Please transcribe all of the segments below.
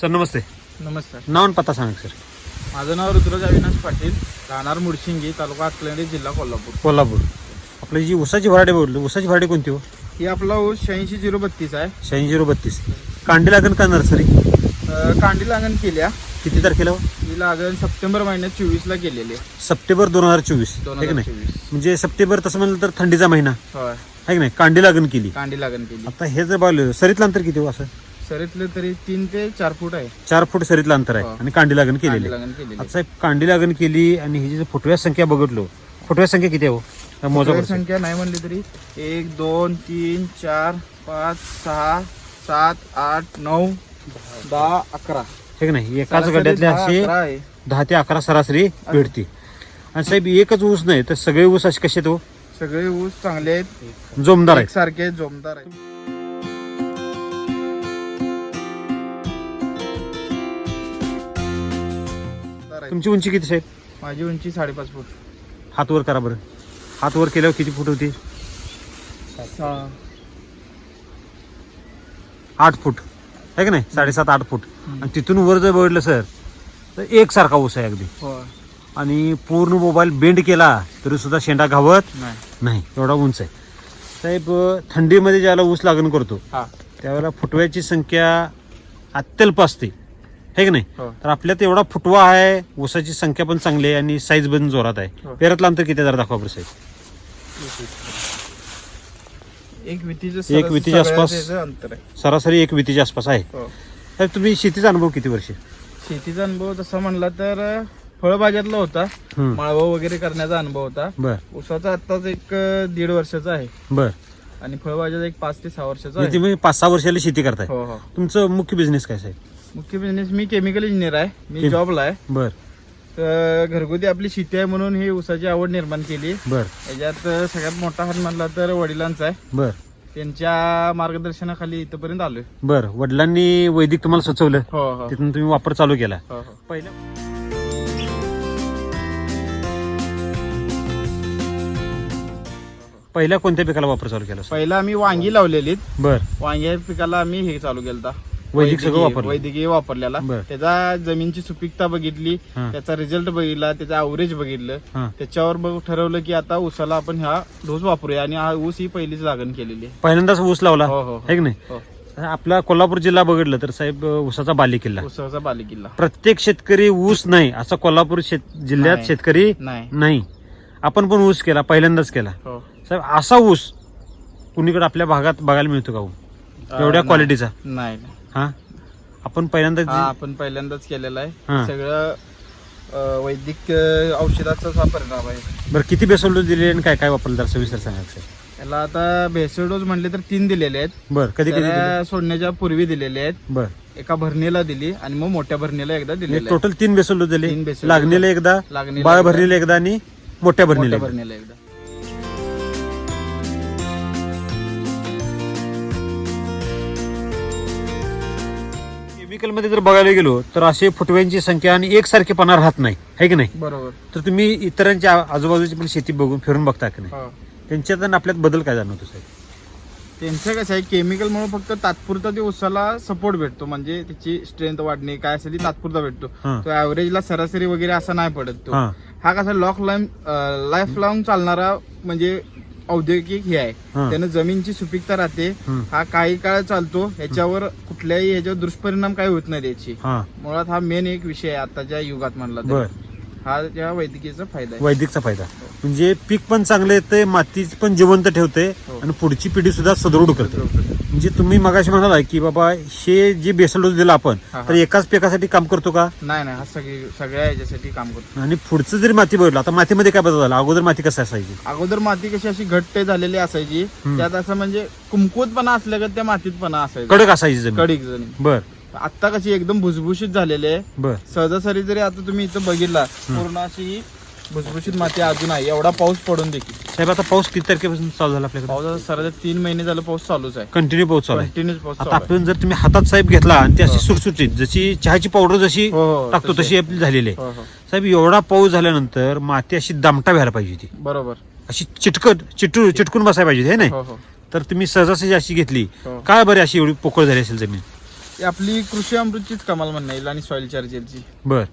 Sir नमस्ते. नमस्कार. नाव आणि पत्ता सांगा सर. माझं नाव ऋतुराज अविनाश पाटील राहणार मुडशिंगी तालुका हातकलंडी जिल्हा कोल्हापूर. कोल्हापूर. आपली जी उसाची व्हरायटी बोलली उसाची व्हरायटी कोणती हो? ही आपला ऊस शहाऐंशी झिरो बत्तीस आहे. शहाऐंशी झिरो बत्तीस. कांडी लागण का नर्सरी? अं, कांडी लागण केल्या. किती तारखेला हो? ही लागण सप्टेंबर महिन्यात चोवीस ला केलेली आहे. सप्टेंबर दोन हजार चोवीस. दोन आहे की हजार नाही चोवीस. म्हणजे सप्टेंबर तसं म्हणलं तर थंडीचा महिना. होय. आहे की नाही? कांडी लागण केली. कांडी लागण केली. आता हे जर पाहिलं सरीतलं अंतर किती हो असं? सरीतलं तरी तीन ते चार फूट आहे. चार फूट सरीतलं अंतर आहे. हो. आणि कांडी लागण केलेली आहे. लागण केलेली आता साहेब कांडी लागण केली आणि ही जी फुटव्या संख्या बघितलो फुटव्या संख्या किती आहे हो? मोजा. संख्या नाही म्हणली तरी एक दोन तीन चार पाच सहा सात आठ नऊ दहा अकरा. आहे की नाही एकाच सरासरी गड्यातले दहा, असे अकरा आहे. दहा ते अकरा सरासरी भेटते आणि साहेब एकच ऊस नाही तर सगळे ऊस असे कसे तो सगळे ऊस चांगले आहेत. जोमदार आहेत. सारखे जोमदार आहेत. तुमची उंची किती साहेब? माझी उंची साडेपाच फूट. हात वर करा बरं. हात वर केल्यावर किती फूट होती? सहा. आठ फूट. आहे की नाही? साडेसात आठ फूट. आणि तिथून वर जर बघितलं सर तर एकसारखा ऊस आहे अगदी. होय. आणि पूर्ण मोबाईल बेंड केला तरी सुद्धा शेंडा घावत नाही. नाही. एवढा उंच आहे. साहेब थंडीमध्ये ज्याला ऊस लागण करतो हा. त्यावेळेला फुटव्याची संख्या अत्यल्प असते. आहे की नाही? हो. तर आपल्यात एवढा फुटवा आहे ऊसाची संख्या पण चांगली आहे आणि साईज पण जोरात आहे. हो. पेरातलं अंतर किती जरा दाखवा बरं साहेब एक वितीचं एक वितीच्या आसपास. अंतर आहे. सरासरी एक वितीच्या आसपास आहे. हो. साहेब तुम्ही शेतीचा अनुभव किती वर्ष? शेतीचा अनुभव तसा म्हणला तर फळभाज्यातला होता. हम्म. माळवा वगैरे करण्याचा अनुभव होता. बर. उसाचा आत्ताच एक अं, दीड वर्षाचा आहे. बर. आणि फळभाज्याचा एक पाच ते सहा वर्षाचा म्हणजे आहे. तुम्ही पाच सहा वर्षाला शेती करताय. हो हो. तुमचं मुख्य बिझनेस काय साहेब? मुख्य बिझनेस मी केमिकल इंजिनियर आहे. मी जॉबला आहे. बर. तर घरगुती आपली शेती आहे म्हणून ही ऊसाची आवड निर्माण केली. बर. याच्यात सगळ्यात मोठा हात म्हणला तर वडिलांचा आहे. बर. त्यांच्या मार्गदर्शनाखाली इथपर्यंत आलोय. बर. वडिलांनी वैदिक तुम्हाला सुचवलं. हो हो. तिथून तुम्ही वापर चालू केला. हो हो. पहिल्या पहिल्या कोणत्या पिकाला वापर चालू केला? पहिला आम्ही वांगी लावलेली बर. वांग्या पिकाला आम्ही हे चालू केलता. वैदिक सगळं वापरलं. वैद्यकीय वापरलेला बरं. त्याचा जमीनची सुपीकता बघितली हा. त्याचा रिझल्ट बघितला त्याचा अवरेज बघितलं. हा. त्याच्यावर बघ ठरवलं की आता ऊसाला आपण हा डोस वापरूया आणि हा ऊस ही पहिलीच लागण केलेली आहे. पहिल्यांदाच ऊस लावला? हो हो आहे की नाही? हो. आपला कोल्हापूर जिल्हा बघितलं तर साहेब ऊसाचा बाली किल्ला ऊसाचा बालेकिल्ला. प्रत्येक शेतकरी ऊस नाही असा कोल्हापूर शेत जिल्ह्यात नाही. शेतकरी नाही. नाही. आपण पण ऊस केला पहिल्यांदाच केला. हो. साहेब असा ऊस कुणीकडे आपल्या भागात बघायला मिळतो का हो? अं, एवढ्या नाही. क्वालिटीचा नाही. हा? आपण पहिल्यांदा हा आपण पहिल्यांदाच केलेला हा. आहे सगळं अं, वैदिक अं, औषधाचाच हा परिणाम आहे. बरं किती बेसोल डोस दिले आणि काय काय वापरलं जरा सविस्तर सांगा साहेब याला आता भेसळ डोस म्हणले तर तीन दिलेले आहेत. बरं कधी कधी दिले? सोडण्याच्या पूर्वी दिलेले आहेत. बरं. एका भरणीला दिली आणि मग मोठ्या भरणीला एकदा दिलेले आहे. टोटल तीन बेसोल डोस दिले? तीन लागणीला एकदा लागणीला बाळ एकदा, भरणीला एकदा आणि मोठ्या भरणीला मोठ्या एकदा. भरणीला एकदा. मध्ये जर बघायला गेलो तर असे फुटव्यांची संख्या आणि एकसारखेपणा राहत नाही. आहे की नाही? बरोबर. तर तुम्ही इतरांच्या आजूबाजूची पण शेती बघून फिरून बघता की नाही? हो. त्यांच्यात आणि आपल्यात बदल काय जाणवतो साहेब? त्यांचं कसं आहे केमिकल मुळे फक्त तात्पुरता ते उसाला सपोर्ट भेटतो. म्हणजे त्याची स्ट्रेंथ वाढणे काय असेल ती तात्पुरता भेटतो. हा. तो ऍव्हरेजला सरासरी वगैरे असा नाही पडत तो. हा. हा कसा लॉक लाईम लाईफ लॉंग चालणारा म्हणजे औद्योगिक हे आहे हा. त्यानं जमीनची सुपीकता राहते हम्म. हा काही काळ चालतो ह्याच्यावर कुठल्याही ह्याच्यावर दुष्परिणाम काही होत नाही त्याची हा मुळात हा मेन एक विषय आहे आताच्या युगात म्हणला तर. बर हा फायदा आहे. वैदिकचा फायदा. म्हणजे पीक पण चांगलं येते माती पण जिवंत ठेवते हो. आणि पुढची पिढी सुद्धा सदृढ करते. म्हणजे तुम्ही मगाशी म्हणाला की बाबा हे जे बेसल डोस दिला आपण हा, हा. तर एकाच पिकासाठी काम करतो का? नाही नाही हा सगळी सगळ्या ह्याच्यासाठी काम करतो. आणि पुढचं जरी माती बघितलं आता मातीमध्ये काय बदल झाला? अगोदर माती कसं असायची? अगोदर माती कशी अशी घट्ट झालेली असायची. त्यात असं म्हणजे कुमकुवतपणा असल्यागत त्या मातीतपणा असायचा. कडक असायची जमीन. कडीक जणी बर. आता कशी एकदम भुसभुशीत झालेली आहे. बर. सहजासरी जरी आता तुम्ही इथं बघितला पूर्ण अशी भुसभुशीत माती अजून आहे. एवढा पाऊस पडून देखील. साहेब आता पाऊस किती तारखेपासून चालू झाला आपल्याकडे? पावसाचा सर तीन महिने झालं पाऊस चालूच आहे. कंटिन्यू पाऊस चालू आहे. कंटिन्यूस पाऊस आता चालू आहे. आपण जर तुम्ही हातात साहेब घेतला आणि ती अशी हो. सुटसुटीत जशी चहाची पावडर जशी हो, हो, टाकतो तशी. तशी आपली झालेली आहे. हो हो. साहेब एवढा पाऊस झाल्यानंतर माती अशी दामटा व्हायला पाहिजे ती बरोबर. अशी चिटकट चिटू चिटकून बसायला पाहिजे हे नाही? हो हो. तर तुम्ही सहजासहजी अशी घेतली. हो. काय बरे अशी एवढी पोकळ झाली असेल जमीन? ही आपली कृषी अमृतचीच कमाल येईल आणि सॉइल चार्जरची बर.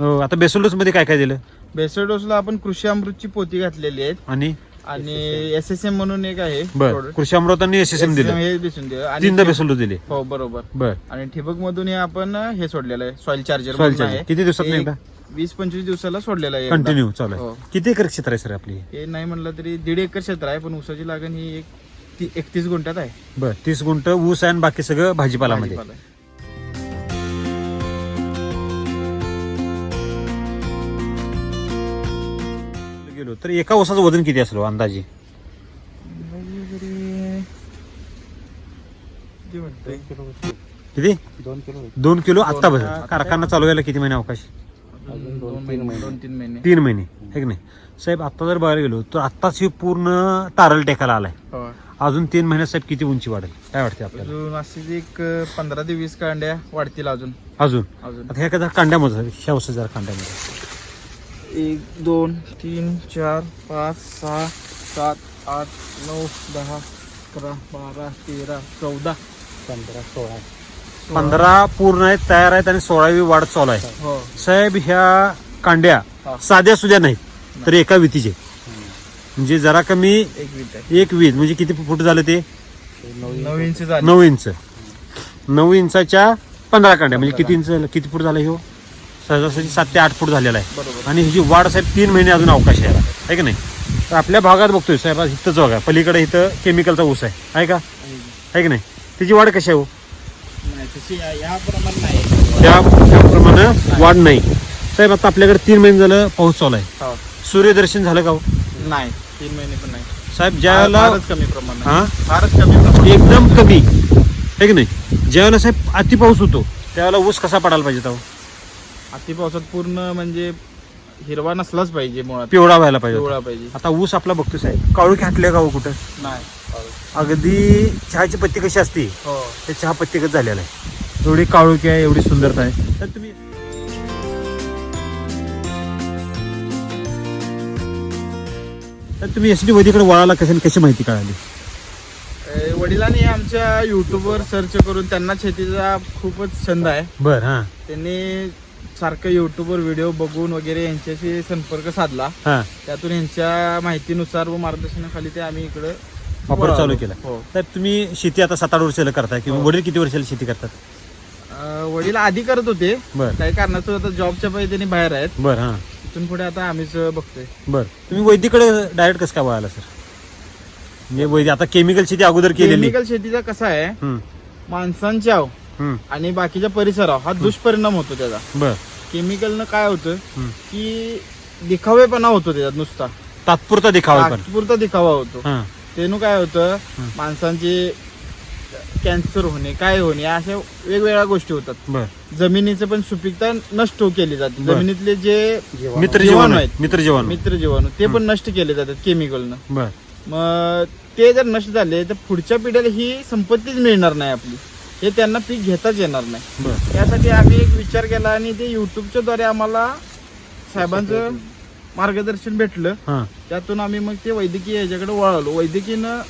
अं, आता बेसोल्डोस मध्ये काय काय दिलं बेसोडोसला आपण कृषी अमृतची पोती घातलेली आहेत. आणि? आणि एस एस एम म्हणून एक आहे. बर. Product. कृषी अमृतांनी एस एस एम SSM दिलं. हे दिसून दिलं. आणि बेसोल्डोस दिले. हो बरोबर. बर. आणि ठिबक मधून हे आपण हे सोडलेलं आहे सॉइल चार्जर Soil charger. किती दिवसात एकदा? वीस पंचवीस दिवसाला सोडलेलं आहे एकदा. कंटिन्यू चालू हो. आहे किती एकर क्षेत्र आहे सर आपली हे नाही म्हणलं तरी दीड एकर क्षेत्र आहे पण ऊसाची लागण ही एक ती- एकतीस गुंठ्यात आहे. बर तीस गुंट ऊस आहे आणि बाकी सगळं भाजीपालामध्ये. भाजीपाला आहे. गेलो तर एका ऊसाचं वजन किती असलो अंदाजे? अंदाजे तरी किती म्हणतोय? किती? दोन किलो दोन किलो आत्ता. बघा कारखाना चालू व्हायला किती महिने अवकाश? अजून दोन महिने दोन तीन महिने. तीन महिने हे की नाही? साहेब आता जर बघायला गेलो तर आत्ताच ही पूर्ण तारल टेकायला आलाय. हो. अजून तीन महिन्यात साहेब किती उंची वाढेल? काय वाटते आपल्याला? अजून अशीच एक पंधरा ते वीस कांड्या वाढतील अजून. अजून? अजून. आता ह्या कदा कांड्यामध्ये ह्या ऊस जरा कांड्यामध्ये. एक दोन तीन चार पाच सहा सात आठ नऊ दहा अकरा बारा तेरा चौदा. पंधरा सोळा. पंधरा पूर्ण आहेत तयार आहेत आणि सोळावी वाढ चालू आहे. हो. साहेब ह्या कांड्या हा. साध्या सुद्या नाहीत तर एका वितीचे. म्हणजे जरा कमी एक वीट आहे. एक वीत म्हणजे किती फूट झालं ते? नऊ इंच झाली. नऊ इंच. नऊ इंचाच्या पंधरा कांड्या. म्हणजे किती इंच किती फूट झालं ह्यो सहजासहजी सात ते आठ फूट झालेला आहे. बरोबर. आणि ह्याची वाढ साहेब तीन महिने अजून अवकाश आहे याला. आहे की नाही? तर आपल्या भागात बघतोय साहेब आज इथंच बघा. पलीकडे इथं केमिकलचा ऊस आहे. आहे का? आहे की नाही? त्याची वाढ कशी आहे हो? नाही तशी या- या प्रमाणे नाही. त्या त्याप्रमाणे वाढ नाही. साहेब आता आपल्याकडे तीन महिने झालं पाऊस चालू आहे. हो. सूर्यदर्शन झालं का हो? नाही. तीन महिने पण नाही. साहेब ज्यावेळेला फारच कमी प्रमाण हा? फारच कमी प्रमाण एकदम कमी. आहे की नाही? ज्यावेळेला साहेब अति पाऊस होतो त्यावेळेला ऊस कसा पडायला पाहिजे तो? अति पावसात पूर्ण म्हणजे हिरवा नसलाच पाहिजे मुळात. पिवळा व्हायला पाहिजे पिवळा पाहिजे. आता ऊस आपला बघतो साहेब. काळू घातले का हो कुठं? नाही अगदी चहाची पत्ती कशी असते हो. ते चहा पत्तीकच झालेला आहे. एवढी काळुकी आहे एवढी सुंदरता आहे. तर तुम्ही तर तुम्ही एस डी वैदिकडे वळाला कशी कशी माहिती कळाली? वडिलांनी आमच्या युट्यूबवर सर्च करून त्यांना शेतीचा खूपच छंद आहे. बर हा. त्यांनी सारखं युट्यूबवर व्हिडिओ बघून वगैरे यांच्याशी संपर्क साधला. हा. त्यातून यांच्या माहितीनुसार व मार्गदर्शनाखाली ते आम्ही इकडे वापर चालू केला. हो. तर तुम्ही शेती आता सात आठ वर्षाला करताय किंवा हो. वडील किती वर्षाला शेती करतात? अं, वडील आधी करत होते. बर. काही कारणास्तव आता जॉबच्या पाहिजे त्यांनी बाहेर आहेत. बर हा. तिथून पुढे आता आम्हीच बघतोय. बर. तुम्ही वैदिकडे डायरेक्ट कसं काय वळाला सर म्हणजे वैदिक आता केमिकल शेती अगोदर केलेली. केमिकल शेतीचा कसा आहे हम्म, माणसांच्या हम्म, आणि बाकीच्या परिसरावर हा दुष्परिणाम होतो त्याचा. बर. केमिकलनं काय होतं हम्म. की दिखावेपणा होतो त्याच्यात नुसता. तात्पुरता दिखावा पण. तात्पुरता दिखावा होतो. हा तेनु काय होतं. माणसांचे कॅन्सर होणे काय होणे अशा वेगवेगळ्या गोष्टी होतात. बर. जमिनीचं पण सुपीकता नष्ट केली जाते. बरं. जमिनीतले जे मित्र जीवाणू जीवाणू आहेत. मित्र जीवाणू. मित्र जीवाणू ते पण नष्ट केले जातात केमिकलनं बर. मग ते जर नष्ट झाले तर पुढच्या पिढीला ही संपत्तीच मिळणार नाही आपली. हे त्यांना पीक घेताच येणार नाही. बर. त्यासाठी आम्ही एक विचार केला आणि ते युट्यूबच्या द्वारे आम्हाला साहेबांचं मार्गदर्शन भेटलं. हा. त्यातून आम्ही मग ते वैद्यकीय याच्याकडे वळालो. वैद्यकीयनं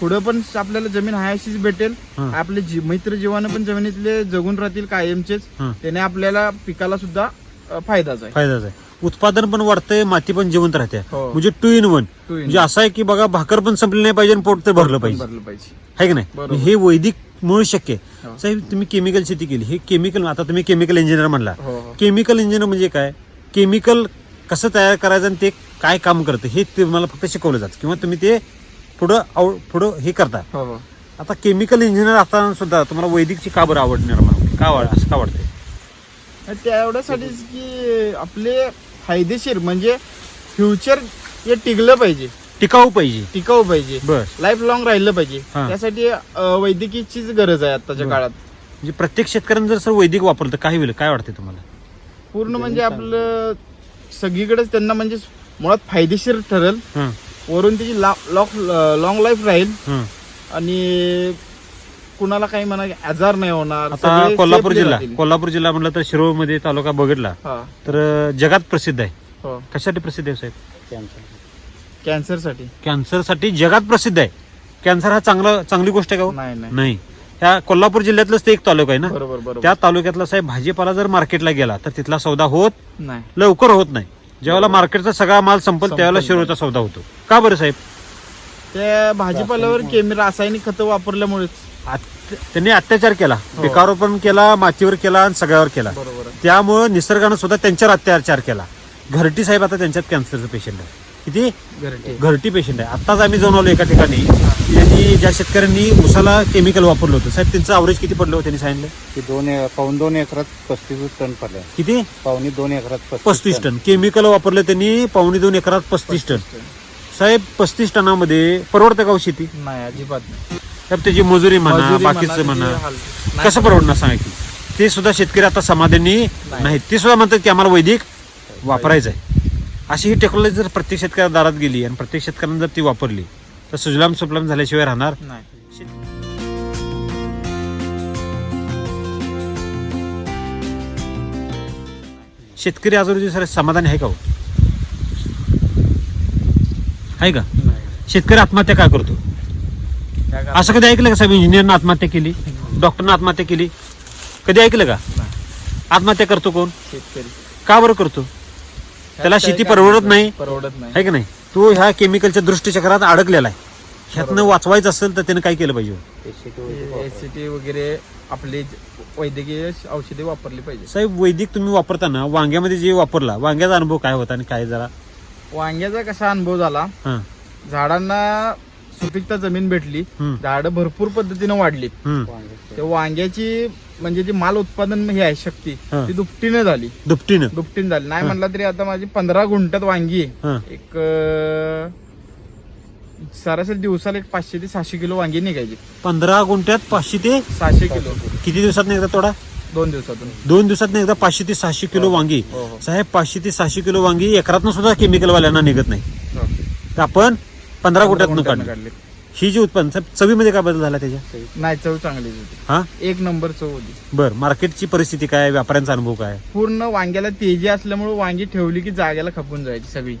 पुढं पण आपल्याला जमीन हायशीच भेटेल. हा. आपले जी मित्र जीवानं पण जमिनीतले जगून राहतील कायमचेच. हा. त्याने आपल्याला पिकाला सुद्धा अ, फायदाच आहे. फायदाच आहे. उत्पादन पण वाढतंय माती पण जिवंत राहते. हो. म्हणजे two in one. Two in म्हणजे असं आहे की बघा भाकर पण संपली नाही पाहिजे आणि पोट तर भरलं पाहिजे. भरलं पाहिजे. आहे की नाही? बरोबर. हे वैदिक मुळे शक्य आहे. हो. साहेब तुम्ही केमिकल शेती केली. हे केमिकल आता तुम्ही केमिकल इंजिनियर म्हणला. हो हो. केमिकल इंजिनियर म्हणजे काय? केमिकल कसं तयार करायचं आणि ते काय काम करतं हे तुम्हाला फक्त शिकवलं जातं. किंवा तुम्ही ते पुढं आव- पुढं हे करता हो हो. आता केमिकल इंजिनियर असताना सुद्धा तुम्हाला वैदिकची का बरं आवड निर्माण होते? का आवड असं का वाटते आणि त्या एवढ्यासाठीच की आपले फायदेशीर म्हणजे फ्युचर हे टिकलं पाहिजे. टिकाऊ पाहिजे. टिकाऊ पाहिजे. बर. लाईफ लॉंग राहिलं पाहिजे. हा. त्यासाठी अ, वैद्यकीयचीच गरज आहे आताच्या बरं. काळात. म्हणजे प्रत्येक शेतकऱ्यांनी जर सर वैदिक वापरलं तर काय होईल? काय वाटते तुम्हाला? पूर्ण म्हणजे आपलं सगळीकडेच त्यांना म्हणजे मुळात फायदेशीर ठरेल. हं, वरून त्याची लॉंग लाईफ राहील. आणि कुणाला काही म्हणा आजार नाही होणार आता कोल्हापूर जिल्हा. कोल्हापूर जिल्हा म्हणलं तर शिरोळमध्ये तालुका बघितला. तर जगात प्रसिद्ध आहे. हो. कशासाठी प्रसिद्ध आहे साहेब? कॅन्सर कॅन्सरसाठी कॅन्सरसाठी जगात प्रसिद्ध आहे. कॅन्सर हा चांगला चांगली गोष्ट आहे का हो? नाही ह्या कोल्हापूर जिल्ह्यातलंच ते एक तालुका आहे ना? त्या तालुक्यातला साहेब भाजीपाला जर मार्केटला गेला तर तिथला सौदा होत नाही. लवकर होत नाही. ज्यावेळेला मार्केटचा सगळा माल संपल त्यावेळेला शिरोचा सौदा होतो. का बरं साहेब? त्या भाजीपाल्यावर केमी रासायनिक खतं वापरल्यामुळेच अत्य- त्यांनी अत्याचार केला. पिकावर पण केला मातीवर केला आणि सगळ्यावर केला. बरोबर. आहे. त्यामुळं निसर्गानं सुद्धा त्यांच्यावर अत्याचार केला. घरटी साहेब आता त्यांच्यात कॅन्सरचं पेशंट आहे किती? घरटे. घरटी पेशंट आहे. आत्ताच आम्ही जाऊन आलो एका ठिकाणी. त्यांनी ज्या शेतकऱ्यांनी उसाला केमिकल वापरलं होतं. साहेब त्यांचं अवरेज किती पडलं होतं त्यांनी सांगितलं? की दोन ए- पाऊण दोन एकरात पस्तीस टन पडले. किती? पावणे दोन एकरात पस्तीस टन. केमिकल वापरलं त्यांनी पावणे दोन एकरात पस्तीस टन. साहेब पस्तीस टनामध्ये परवडतं का हो शेती? नाही अजिबात नाही. साहेब त्याची मजुरी म्हणा मजुरी बाकीचं म्हणा. हाल- नाही. कसं परवडणार सांगा की? ते सुद्धा शेतकरी आता समाधानी नाहीत. ते सुद्धा म्हणतात की आम्हाला वैदिक वापरायचं आहे अशी ही टेक्नॉलॉजी जर प्रत्येक शेतकऱ्या दारात गेली आणि प्रत्येक शेतकऱ्यांनी जर ती वापरली तर सुजलाम सुफलाम झाल्याशिवाय राहणार? नाही. शेतकरी आजूबाजू सर समाधानी आहे का हो? आहे का? शेतकरी आत्महत्या काय करतो? असं कधी ऐकलं का साहेब? इंजिनियरनं आत्महत्या केली? डॉक्टरनं आत्महत्या केली? कधी ऐकलं का. आत्महत्या करतो कोण? शेतकरी. का बरं करतो? त्याला शेती परवडत नाही. परवडत नाही. आहे की नाही? तो ह्या केमिकलच्या दृष्टीचक्रात अडकलेला आहे. ह्यातनं वाचवायचं असेल तर त्यानं काय केलं पाहिजे? एसीटी वगैरे आपली वैद्यकीय औषधे वापरली पाहिजे. साहेब वैदिक तुम्ही वापरताना वांग्यामध्ये जे वापरला वांग्याचा अनुभव काय होता आणि काय जरा? वांग्याचा कसा अनुभव झाला? हा. झाडांना सुपीकता जमीन भेटली. झाडं भरपूर पद्धतीने वाढली. त्या वांग्याची म्हणजे जी माल उत्पादन ही आहे शक्ती हा. ती दुपटीनं झाली. दुपटीनं? दुपटीनं झाली. नाही म्हणलं तरी आता माझी पंधरा गुंठ्यात वांगी. हा. एक सरासरी दिवसाला एक पाचशे ते सहाशे किलो वांगी निघायची. पंधरा गुंठ्यात पाचशे ते सहाशे किलो. किती दिवसात एकदा तोडा? दोन दिवसातून. दोन दिवसात एकदा पाचशे ते सहाशे किलो वांगी. हो हो. साहेब पाचशे ते सहाशे किलो वांगी एकरातनं सुद्धा केमिकल वाल्यांना निघत नाही. हो. तर आपण पंधरा गुंठ्यातनं काढली काढली. ही जी उत्पन्न साहेब चवीमध्ये काय बदल झाला त्याच्या नाही चव चांगली होती. हा? एक नंबर चव होती. बर मार्केटची परिस्थिती काय व्यापाऱ्यांचा अनुभव काय? पूर्ण वांग्याला तेजी असल्यामुळे वांगी ठेवली की जाग्याला खपून जायची सगळी.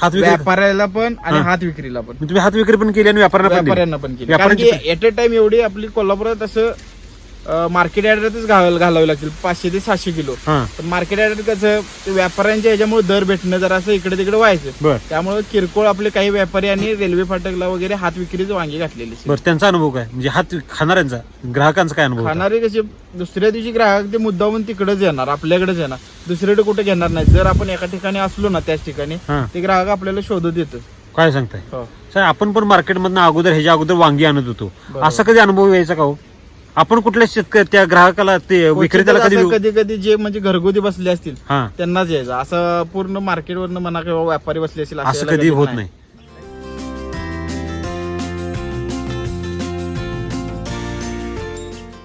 हात विक्री व्यापाऱ्याला पण आणि हा. हात विक्रीला पण. मग तुम्ही हात विक्री पण केली आणि व्यापाऱ्यांना पण दिली. व्यापाऱ्यांना पण केली. कारण की व्यापाऱ्यांची एट अ टाइम एवढी आपली कोल्हापुरात असं मार्केट यार्डातच घालावं घालावी लागतील. पाचशे ते सहाशे किलो. हा. पण मार्केट यार्डात कसं ते व्यापाऱ्यांच्या ह्याच्यामुळे दर भेटणं जरा असं इकडे तिकडे व्हायचं. बर. त्यामुळे किरकोळ आपले काही व्यापारी आणि रेल्वे फाटकला वगैरे हात विक्रीच वांगी घातलेली बर त्यांचा अनुभव काय? म्हणजे हात खाणाऱ्यांचा ग्राहकांचा काय अनुभव होता? खाणारे कसे दुसऱ्या दिवशी ग्राहक ते मुद्दामून तिकडेच येणार आपल्याकडेच येणार. दुसरीकडे कुठे घेणार नाही. जर आपण एका ठिकाणी असलो ना त्याच ठिकाणी हा. ते ग्राहक आपल्याला शोधत येतो. काय सांगताय? हो. साहेब आपण पण मार्केटमधनं अगोदर ह्याच्या अगोदर वांगी आणत होतो. बरोबर. असं कधी अनुभव यायचा का हो? आपण कुठल्या शेतकरी त्या ग्राहकाला ते विक्रेत्याला कधी कधी कधी जे म्हणजे घरगुती बसले असतील हा. त्यांनाच यायचं. असं पूर्ण मार्केटवरनं म्हणा किंवा व्यापारी बसले असतील असं यायला कधी होत नाही.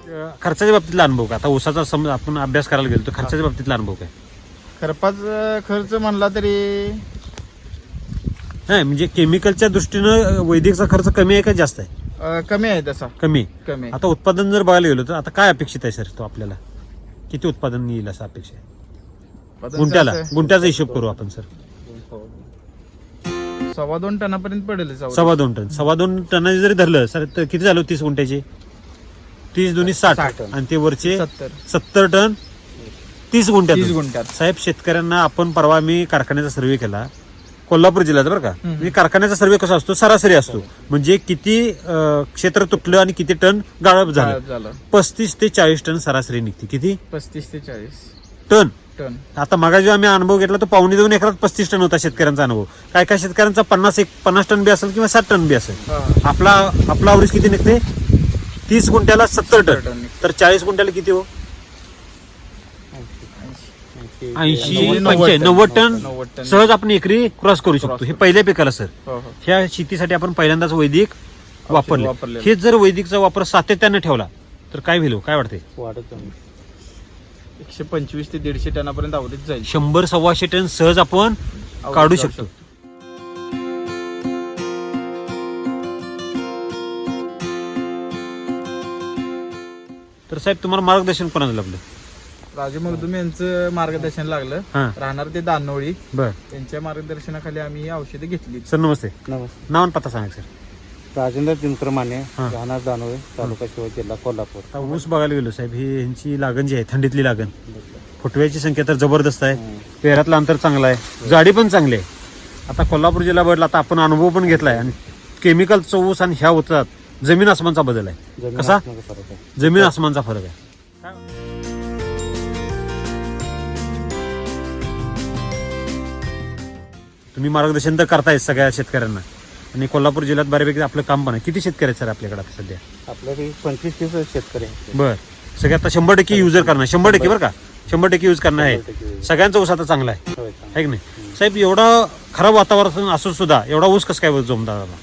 अं, खर्चाच्या बाबतीतला अनुभव काय? आता ऊसाचा समज आपण अभ्यास करायला गेलो तर खर्चाच्या बाबतीतला अनुभव काय? खरपाच खर्च म्हणला तरी नाही म्हणजे केमिकलच्या दृष्टीनं अं, वैदिकचा खर्च कमी आहे का जास्त आहे? अं, कमी आहे तसा. कमी? आहे. कमी. आहे. आता उत्पादन जर बघायला गेलो तर आता काय अपेक्षित आहे सर तो आपल्याला? किती उत्पादन येईल असं अपेक्षा आहे? गुंट्याला गुंट्याचा हिशोब करू आपण सर. सव्वा दोन टनापर्यंत पडेल हे सव्वा दोन. टन. सव्वा दोन टनाचे जरी धरलं सर तर किती झालं तीस गुंठ्याचे? तीस दोन्ही साठ. साठ. आणि ते वरचे सत्तर. सत्तर टन तीस गुंठ्यात तीस गुंठ्यात. साहेब शेतकऱ्यांना आपण परवा मी कारखान्याचा सर्वे केला. कोल्हापूर जिल्ह्यात बरं का. म्हणजे कारखान्याचा सर्वे कसा असतो? सरासरी असतो. म्हणजे किती अं, क्षेत्र तुटलं आणि किती टन गाळप झालं? पस्तीस ते चाळीस टन सरासरी निघते. किती? पस्तीस ते चाळीस. टन. टन. आता मागा जेव्हा आम्ही अनुभव घेतला तो पावणे दोन एकरात पस्तीस टन होता शेतकऱ्यांचा अनुभव. काय काय शेतकऱ्यांचा पन्नास एक पन्नास टन बी असेल किंवा साठ टन बी असेल. हा. आपला आपला अवरेज किती निघते? तीस गुंठ्याला सत्तर सत्तर टन टन निघते. तर चाळीस गुंठ्याला किती हो? ऐंशी टन. नव्वद टन नव्वद टन. सहज आपण एकरी क्रॉस करू शकतो हे पहिल्या पिकाला सर हो, हो. ह्या शेतीसाठी आपण पहिल्यांदाच वैदिक वापरले वापरलेलं. हेच जर वैदिकचा वापर सातत्याने ठेवला तर काय हो? काय वाटते वाढत. एकशे पंचवीस ते दीडशे टनापर्यंत आवडीत जाईल शंभर सव्वाशे टन सहज आपण आवरेज काढू जाऊ शकतो तर साहेब तुम्हाला मार्गदर्शन कोणाचं लाभलं राजू मगदुम यांचं मार्गदर्शन लागलं. हा. राहणार ते दानोळी. बर. त्यांच्या मार्गदर्शनाखाली आम्ही ही औषधे घेतली. सर नमस्ते. नमस्ते. नाव आणि पत्ता सांगा सर. राजेंद्र दिनकर माने हा. राहणार दानवे तालुका शिवाय जिल्हा कोल्हापूर. आता ऊस बघायला गेलो साहेब. ही यांची लागण जी आहे थंडीतली लागण. फुटव्याची संख्या तर जबरदस्त आहे. पेरातलं अंतर चांगलं आहे. जाडी पण चांगली आहे. आता कोल्हापूर जिल्हा बदला आता आपण अनुभव पण घेतलाय. आणि केमिकलचा ऊस आणि ह्या ऊसात जमीन आसमानचा बदल आहे. जमीन कसा? आसमानाचा फरक आहे. जमीन आसमानचा फरक आहे. तुम्ही मार्गदर्शन तर करताय सगळ्या शेतकऱ्यांना. आणि कोल्हापूर जिल्ह्यात बऱ्यापैकी आपलं काम पण आहे. किती शेतकरी आहेत सर आपल्याकडे आता सध्या? आपल्याकडे पंचवीस तीस शेतकरी आहेत. बर. सगळे आता शंभर टक्के युजर करणार. शंभर टक्के बरं का? शंभर टक्के यूज करणार शंभर टक्के आहे use. सगळ्यांचा ऊस आता चांगला आहे. होय, चांगलं. आहे की नाही? साहेब एवढं खराब वातावरण असून सुद्धा एवढा ऊस कसं काय जमदार आला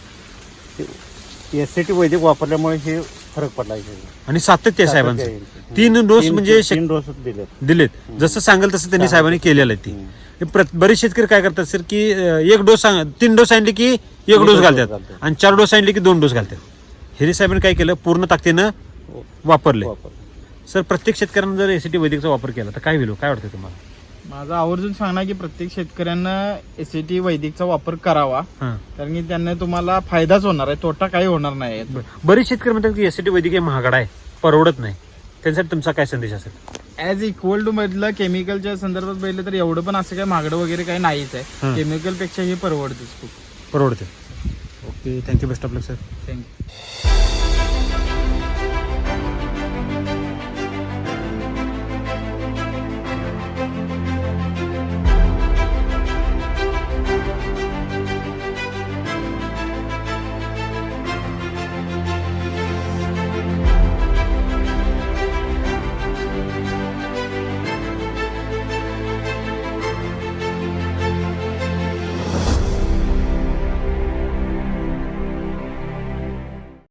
एस टी वैदिक वापरल्यामुळे हे फरक पडला. आणि सातत्य आहे साहेबांचं. तीन डोस तीन- म्हणजे तीन डोस दिले दिलेत. जसं सांगेल तसं त्यांनी साहेबांनी केलेलं आहे ती. हे प्रत- बरेच शेतकरी काय करतात सर की अं, एक डोस सांग तीन डोस सांगितले की एक डोस डोस घालतात. घालतात. आणि चार डोस सांगितले की दोन डोस घालतात. हेरी साहेबांनी काय केलं? पूर्ण ताकदीनं वापरले. वापर सर प्रत्येक शेतकऱ्यांना जर एसीटी वैदिकचा वापर केला तर काय होईल काय वाटतं तुम्हाला? माझं आवर्जून सांगणार की प्रत्येक शेतकऱ्यांना एसीटी वैदिकचा वापर करावा. हां. कारण की त्यांना तुम्हाला फायदाच होणार आहे. तोटा काही होणार नाही. बरं. बरेच शेतकरी म्हणतात की एसीटी वैदिक हे महागडा आहे. परवडत नाही. त्यांसाठी तुमचा काय संदेश असेल? ॲज इक्वल टू मधलं केमिकलच्या संदर्भात पाहिलं तर एवढं पण असं काय महागडं वगैरे काही नाहीच आहे. केमिकलपेक्षा हे परवडतेच खूप. परवडते okay thank you best of luck sir thank you